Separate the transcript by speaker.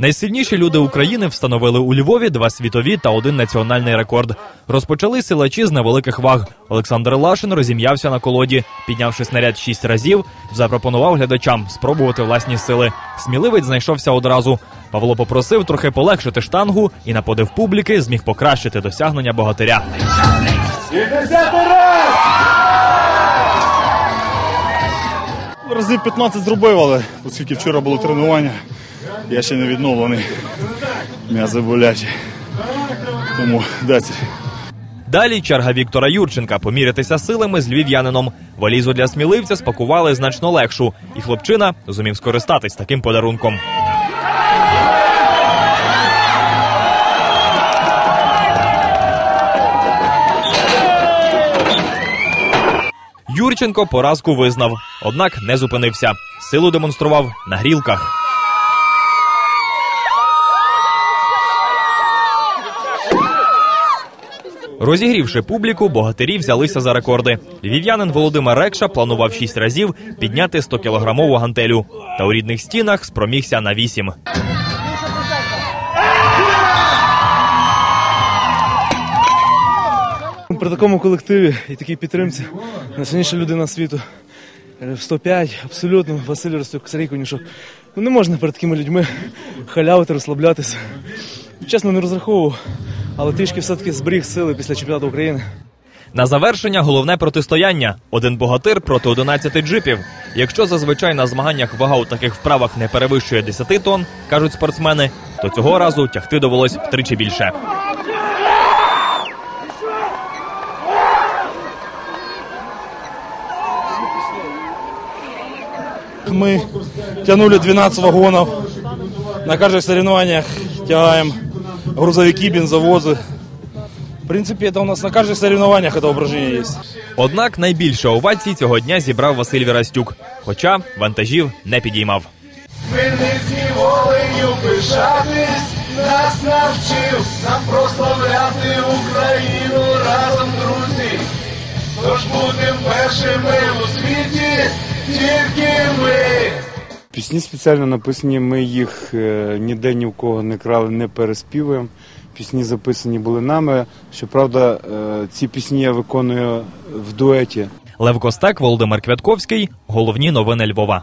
Speaker 1: Найсильніші люди України встановили у Львові два світові та один національний рекорд. Розпочали силачі з невеликих ваг. Олександр Лашин розім'явся на колоді, піднявши снаряд шість разів, запропонував глядачам спробувати власні сили. Сміливець знайшовся одразу. Павло попросив трохи полегшити штангу і на подив публіки зміг покращити досягнення богатиря.
Speaker 2: Разів 15 зробив, але оскільки вчора було тренування, я ще не відновлений. М'язи болячі. Тому 10.
Speaker 1: Далі черга Віктора Юрченка помірятися силами з львів'янином. Валізу для сміливця спакували значно легшу, і хлопчина зумів скористатись таким подарунком. Юрченко поразку визнав, однак не зупинився. Силу демонстрував на грілках. Розігрівши публіку, богатирі взялися за рекорди. Львів'янин Володимир Рекша планував шість разів підняти 100-кілограмову гантелю. Та у рідних стінах спромігся на вісім.
Speaker 3: При такому колективі і такій підтримці найсильніша людина світу. Е, В 105, абсолютно, Василь Ростюк, Сергій Конюшок. Ну не можна перед такими людьми халявити, розслаблятися. Чесно, не розраховував, але трішки все-таки зберіг сили після чемпіонату України.
Speaker 1: На завершення головне протистояння: один богатир проти 11 джипів. Якщо зазвичай на змаганнях вага у таких вправах не перевищує 10 тонн, кажуть спортсмени, то цього разу тягти довелось втричі більше.
Speaker 2: Мы тянули 12 вагонов. На каждых соревнованиях тягаем грузовики, бензовозы. В принципе, это у нас на каждых соревнованиях это упражнение есть.
Speaker 1: Однак найбільше овацій цього дня зібрав Василь Вірастюк, хоча вантажів не підіймав.
Speaker 4: Хмельницький волею пишатись, нас навчив нам прославляти Україну разом, друзі. Тож будем першими у світі, тільки ми.
Speaker 5: Пісні спеціально написані, ми їх е, ніде ні в кого не крали, не переспівуємо. Пісні записані були нами. Щоправда, е, ці пісні я виконую в дуеті
Speaker 1: Лев Костак, Володимир Квятковський. Головні новини Львова.